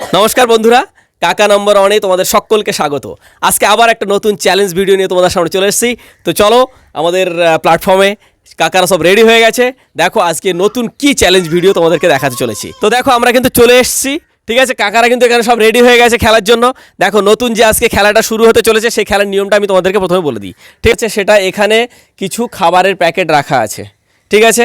নমস্কার বন্ধুরা, কাকা নম্বর ওয়ানে তোমাদের সকলকে স্বাগত। আজকে আবার একটা নতুন চ্যালেঞ্জ ভিডিও নিয়ে তোমাদের সামনে চলে এসেছি। তো চলো, আমাদের প্ল্যাটফর্মে কাকারা সব রেডি হয়ে গেছে। দেখো আজকে নতুন কি চ্যালেঞ্জ ভিডিও তোমাদেরকে দেখাতে চলেছি। তো দেখো আমরা কিন্তু চলে এসেছি, ঠিক আছে? কাকারা কিন্তু এখানে সব রেডি হয়ে গেছে খেলার জন্য। দেখো নতুন যে আজকে খেলাটা শুরু হতে চলেছে, সেই খেলার নিয়মটা আমি তোমাদেরকে প্রথমে বলে দিই। ঠিক আছে? সেটা এখানে কিছু খাবারের প্যাকেট রাখা আছে। ঠিক আছে?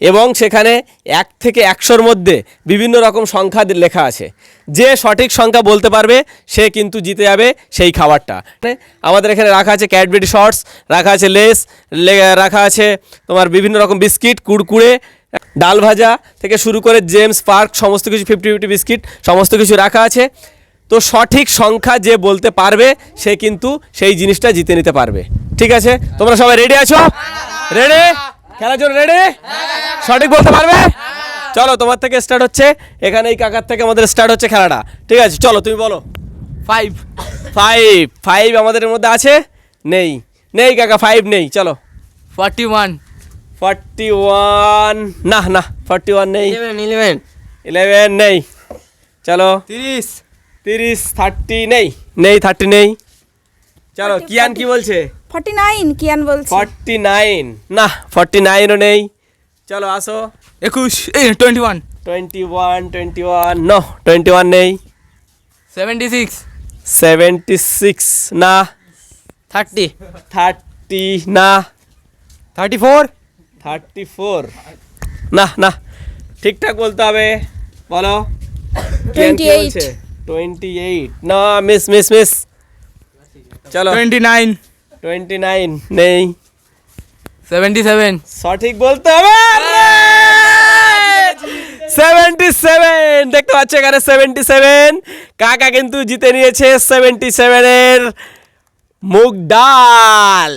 এবং সেখানে এক থেকে একশোর মধ্যে বিভিন্ন রকম সংখ্যা লেখা আছে। যে সঠিক সংখ্যা বলতে পারবে সে কিন্তু জিতে যাবে সেই খাবারটা। মানে আমাদের এখানে রাখা আছে ক্যাডবেরি শর্টস রাখা আছে লেস লে- রাখা আছে তোমার বিভিন্ন রকম বিস্কিট কুড়কুড়ে ডাল ভাজা থেকে শুরু করে জেমস পার্ক সমস্ত কিছু ফিফটি ফিফটি বিস্কিট সমস্ত কিছু রাখা আছে। তো সঠিক সংখ্যা যে বলতে পারবে সে কিন্তু সেই জিনিসটা জিতে নিতে পারবে। ঠিক আছে? তোমরা সবাই রেডি আছো? রেডি খেলার জন্য রেডি সঠিক বলতে পারবে? চলো তোমার থেকে স্টার্ট হচ্ছে। এখানে এই কাকার থেকে আমাদের স্টার্ট হচ্ছে খেলাটা। ঠিক আছে চলো তুমি বলো। ফাইভ ফাইভ ফাইভ আমাদের মধ্যে আছে? নেই। নেই কাকা ফাইভ নেই চলো। ফর্টি ওয়ান ফর্টি ওয়ান না না ফর্টি ওয়ান নেই ইলেভেন ইলেভেন নেই। চলো। তিরিশ তিরিশ থার্টি নেই। নেই থার্টি নেই। চলো কিয়ান কি বলছে? ফর্টি নাইন কিয়ান বলছি ফর্টি নাইন না ফর্টি নাইনও নেই চলো আসো একুশ এই twenty one twenty one twenty one no twenty one নেই সেভেন্টি সিক্স সেভেন্টি সিক্স না থার্টি থার্টি না থার্টি ফোর থার্টি ফোর না না ঠিকঠাক বলতে হবে বলো 28 টোয়েন্টি এইট না মিস মিস মিস চলো টোয়েন্টি নাইন টোয়েন্টি নাইন নেই। সেভেন্টি সেভেন সঠিক বলতে হবে। সেভেন্টি সেভেন দেখতে পাচ্ছ এখানে সেভেন্টি সেভেন কাকা কিন্তু জিতে নিয়েছে সেভেন্টি সেভেনের মুগ ডাল।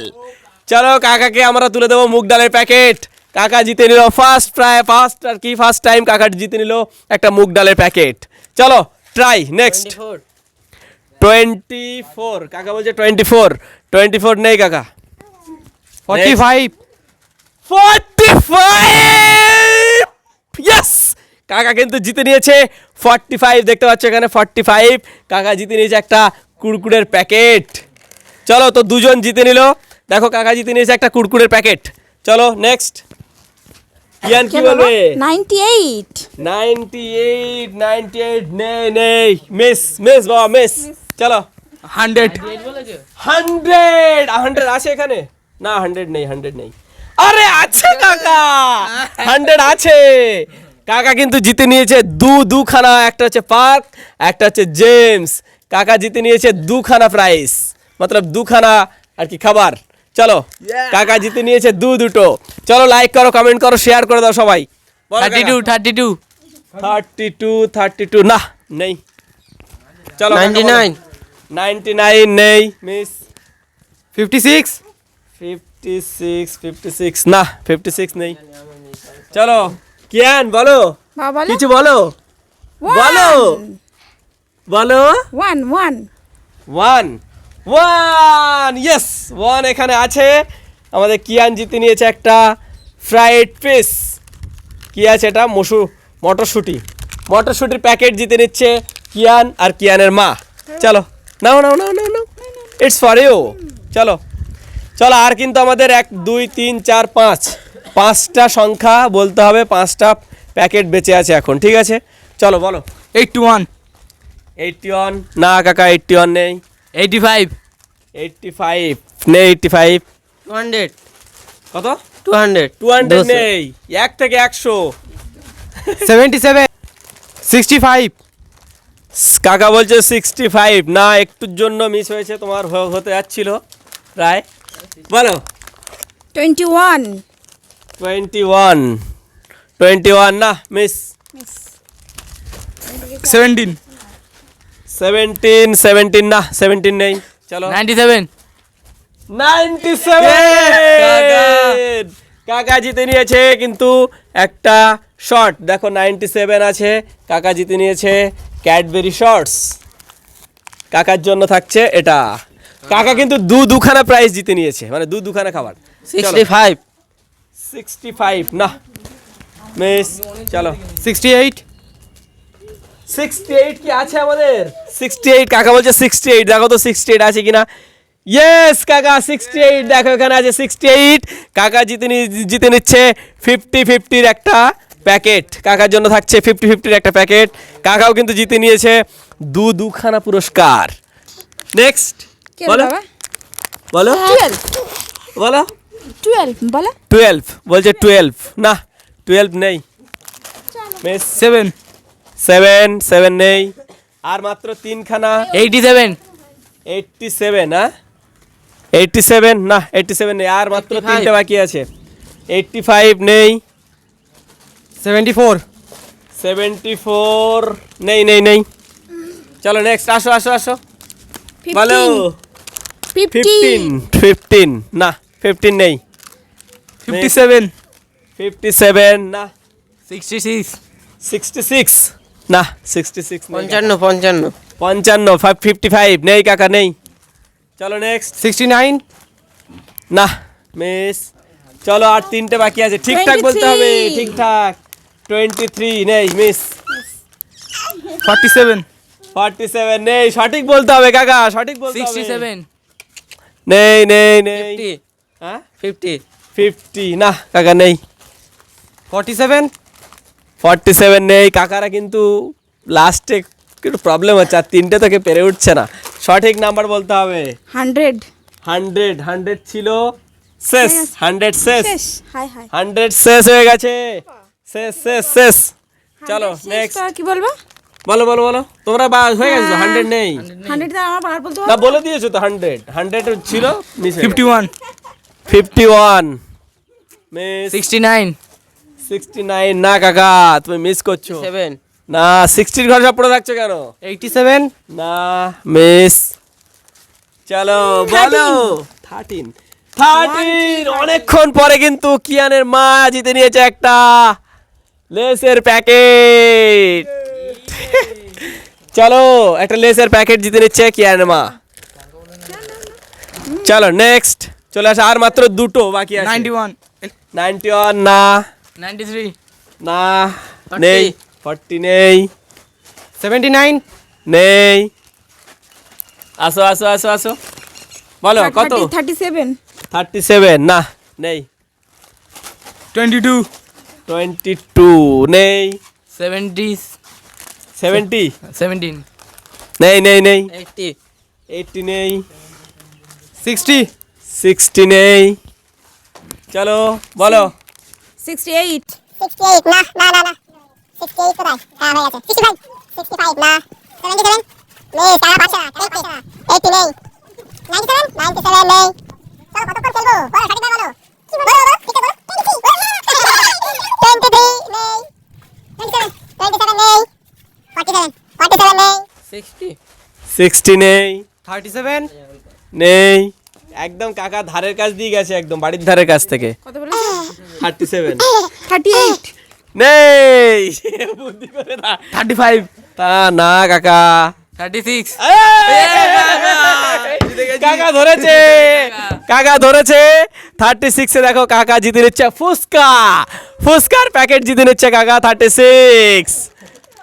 চলো কাকাকে আমরা তুলে দেবো মুগ ডালের প্যাকেট। কাকা জিতে নিল ফার্স্ট প্রায় ফার্স্ট আর কি ফার্স্ট টাইম কাকা জিতে নিল একটা মুগ ডালের প্যাকেট। চলো ট্রাই নেক্সট টোয়েন্টি ফোর কাকা বলছে টোয়েন্টি ফোর টোয়েন্টি ফোর নেই কাকা। Forty five. Forty five! Yes কাকা কিন্তু জিতে নিয়েছে ফর্টি ফাইভ দেখতে পাচ্ছ এখানে ফর্টি ফাইভ। কাকা জিতে নিয়েছে একটা কুড়কুড়ের প্যাকেট। চলো তো দুজন জিতে নিল। দেখো কাকা জিতে নিয়েছে একটা কুড়কুড়ের প্যাকেট। চলো নেক্সট ইয়ান কি বলবে? Ninety eight. Ninety eight ninety eight নেই নেই। মিস মিস বাবা মিস চলো। হান্ড্রেড। হান্ড্রেড। হান্ড্রেড আছে এখানে? না হান্ড্রেড নেই হান্ড্রেড নেই। আরে আছে কাকা! হান্ড্রেড আছে। কাকা কিন্তু জিতে নিয়েছে দু দুখানা। একটা হচ্ছে পার্ক একটা হচ্ছে জেমস। কাকা জিতে নিয়েছে দুখানা প্রাইস। মতলব দুখানা আর কি খাবার। চলো। কাকা জিতে নিয়েছে দু দুটো। চলো লাইক করো কমেন্ট করো শেয়ার করে দাও সবাই। Thirty two thirty two thirty two thirty two না নেই। চলো নাইনটি নাইন নাইনটি নাইন নেই miss fifty six fifty six fifty six না ফিফটি সিক্স নেই। চলো কিয়ান বলো। কিছু বলো? বলো। বলো। One one one one yes one এখানে আছে। আমাদের কিয়ান জিতে নিয়েছে একটা ফ্রাইড পিস কি আছে এটা? মসু মটরশুঁটি। মটরশুঁটির প্যাকেট জিতে নিচ্ছে কিয়ান আর কিয়ানের মা। চলো। নাও নাও নাও নাও নাও। ইটস ফর ইউ চলো। চলো আর কিন্তু আমাদের এক দুই তিন চার পাঁচ। পাঁচটা সংখ্যা বলতে হবে পাঁচটা প্যাকেট বেঁচে আছে এখন ঠিক আছে? চলো বলো। এইটটি ওয়ান এইটটি ওয়ান না কাকা এইটটি ওয়ান নেই। এইটি ফাইভ এইটটি ফাইভ নেই এইটটি ফাইভ টু হান্ড্রেড কত টু হান্ড্রেড টু হান্ড্রেড নেই। এক থেকে একশো। সেভেন্টি সেভেন সিক্সটি ফাইভ কাকা বলছে সিক্সটি ফাইভ না একটুর জন্য মিস হয়েছে তোমার হতে যাচ্ছিল। প্রায় বলো। Twenty one twenty one twenty one না মিস সেভেন্টিন সেভেন্টিন সেভেন্টিন না সেভেন্টিন নেই। চলো। নাইনটি সেভেন নাইনটি কাকা। সেভেন কাকা জিতে নিয়েছে কিন্তু একটা শর্ট দেখো নাইনটি সেভেন আছে। কাকা জিতে নিয়েছে ক্যাডবেরি শর্টস কাকার জন্য থাকছে এটা। কাকা কিন্তু দু দুখানা প্রাইজ জিতে নিয়েছে মানে দু দুখানা খাবার। সিক্সটি ফাইভ সিক্সটি ফাইভ না। মিস চলো। সিক্সটি এইট সিক্সটি এইট কি আছে আমাদের? সিক্সটি এইট কাকা বলছে সিক্সটি এইট দেখো তো সিক্সটি এইট আছে কিনা। ইয়েস কাকা সিক্সটি এইট দেখো এখানে আছে সিক্সটি এইট কাকা জিতে জিতে নিচ্ছে ফিফটি ফিফটির একটা। প্যাকেট। কাকার জন্য থাকছে ফিফটি ফিফটির একটা প্যাকেট। কাকাও কিন্তু জিতে নিয়েছে দু দুখানা পুরস্কার। নেক্সট বলো। বলো। বলো। টুয়েলভ বলো। টুয়েলভ বলছে টুয়েলভ না টুয়েলভ নেই। সেভেন সেভেন সেভেন নেই। আর মাত্র তিনখানা। এইটি সেভেন এইটটি সেভেন হ্যাঁ এইটটি সেভেন না এইটটি সেভেন নেই। আর মাত্র 85 তিনটে বাকি আছে। এইটটি ফাইভ নেই। সেভেন্টি ফোর সেভেন্টি ফোর নেই নেই নেই চলো নেক্সট আসো আসো আসো ফিফটিন ফিফটিন ফিফটিন না ফিফটিন নেই ফিফটি সেভেন ফিফটি সেভেন না সিক্সটি সিক্স সিক্সটি সিক্স না সিক্সটি সিক্স পঞ্চান্ন পঞ্চান্ন পঞ্চান্ন ফাইভ ফিফটি ফাইভ নেই কাকা নেই চলো নেক্সট সিক্সটি নাইন না মিস চলো আর তিনটে বাকি আছে। ঠিকঠাক বলতে হবে ঠিকঠাক। টোয়েন্টি থ্রি নেই miss forty seven forty seven নেই সঠিক বলতে হবে কাকা সঠিক বলতে হবে। সিক্সটি সেভেন নেই নেই নেই। ফিফটি হ্যাঁ? ফিফটি ফিফটি না কাকা নেই। ফর্টি সেভেন ফর্টি সেভেন নেই কাকারা কিন্তু লাস্টে একটু প্রবলেম হচ্ছে আর তিনটে তোকে পেরে উঠছে না। সঠিক নাম্বার বলতে হবে। হান্ড্রেড হান্ড্রেড হান্ড্রেড ছিল শেষ। হান্ড্রেড শেষ। শেষ হাই হাই হান্ড্রেড শেষ হয়ে গেছে। শেষ শেষ শেষ। চলো নেক্সট কি বলব? বলো বলো বলো। তোমরা বা হয়ে গেছো হান্ড্রেড নেই। হান্ড্রেড আমার আর বলতে না বলে দিয়েছ তো হান্ড্রেড। হান্ড্রেড ছিল miss fifty one. Fifty one. Miss sixty nine. Sixty nine. না কাকা তুমি মিস করছ। সেভেন। না সিক্সটির ঘর সব পড়ে থাকছো কেন? Eighty seven. না মিস। চলো বলো। থার্টিন। থার্টিন। অনেকক্ষণ পরে কিন্তু কিয়ানের মা জিতে নিয়েছে একটা লেসের প্যাকেট চলো একটা লেসের প্যাকেট জিতে নিচ্ছে কিয়ানের মা চলো নেক্সট চলে আসে আর মাত্র দুটো বাকি আছে। নাইনটি ওয়ান নাইনটি ওয়ান না। নাইনটি থ্রি না নেই। ফর্টি নেই। সেভেন্টি নাইন নেই। আসো আসো আসো আসো। বলো কত? থার্টি সেভেন থার্টি সেভেন না। নেই। টোয়েন্টি টু টোয়েন্টি টু নেই সেভেন্টি সেভেন্টি সেভেন্টিন নেই নেই নেই এইটটি এইটটি নেই সিক্সটি সিক্সটি নেই চলো বলো সিক্সটি এইট 68 না না না না 68 কোথায় হ্যাঁ হয়ে গেছে 65 65 না 77 নেই সারা পাঁচশো না 80 না 80 নেই 97 97 নেই চলো কতক্ষণ খেলব বলো সঠিক বলো কি বলো বলো ঠিক বলো 23 নেই 27 27 নেই 47 47 নেই সিক্সটি নেই থার্টি সেভেন নেই একদম কাকা ধারের কাছ দিয়ে গেছে একদম বাড়ির ধারের কাছ থেকে কত বলেছ থার্টি সেভেন থার্টি এইট নেই বুদ্ধি করে না থার্টি ফাইভ তা না কাকা থার্টি সিক্স কাকা ধরেছে কাকা ধরেছে থার্টি সিক্সে দেখো কাকা জিতে নিচ্ছে ফুচকা ফুচকার প্যাকেট জিতে নিচ্ছে কাকা থার্টি সিক্স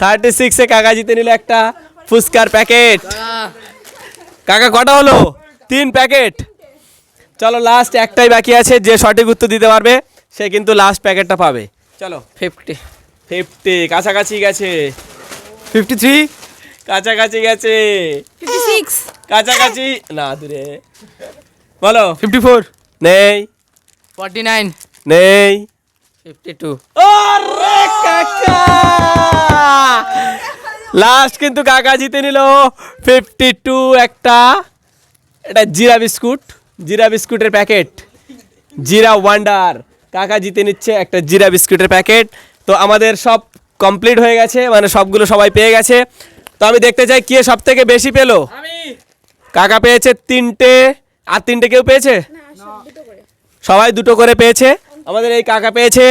থার্টি সিক্সে কাকা জিতে নিল একটা ফুচকার প্যাকেট। কাকা কটা হলো? তিন প্যাকেট। চলো লাস্ট একটাই বাকি আছে যে সঠিক উত্তর দিতে পারবে সে কিন্তু লাস্ট প্যাকেটটা পাবে। চলো। ফিফটি ফিফটি কাছাকাছি গেছে। ফিফটি থ্রি কাছাকাছি গেছে। ফিফটি সিক্স কাছাকাছি না দূরে। বলো। ফিফটি ফোর নেই। ফর্টি নাইন নেই। ফিফটি টু কাকা! লাস্ট কিন্তু কাকা জিতে নিল ফিফটি টু একটা। এটা জিরা বিস্কুট। জিরা বিস্কুটের প্যাকেট। জিরা ওয়ান্ডার। কাকা জিতে নিচ্ছে একটা জিরা বিস্কুটের প্যাকেট। তো আমাদের সব কমপ্লিট হয়ে গেছে মানে সবগুলো সবাই পেয়ে গেছে। তো আমি দেখতে চাই কে সব থেকে বেশি পেল। কাকা পেয়েছে তিনটে। আর তিনটে কেউ পেয়েছে? সবাই দুটো করে পেয়েছে। আমাদের এই কাকা পেয়েছে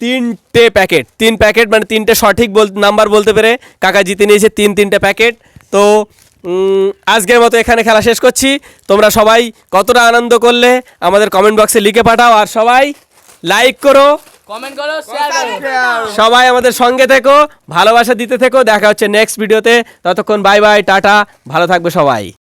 তিনটে প্যাকেট তিন প্যাকেট মানে তিনটে সঠিক বল নাম্বার বলতে পেরে কাকা জিতে নিয়েছে তিন তিনটে প্যাকেট। তো আজকের মতো এখানে খেলা শেষ করছি। তোমরা সবাই কতটা আনন্দ করলে আমাদের কমেন্ট বক্সে লিখে পাঠাও আর সবাই লাইক করো। কমেন্ট করো শেয়ার করো। সবাই আমাদের সঙ্গে থেকো ভালোবাসা দিতে থেকো। দেখা হচ্ছে নেক্সট ভিডিওতে ততক্ষণ বাই বাই টাটা ভালো থাকবে সবাই।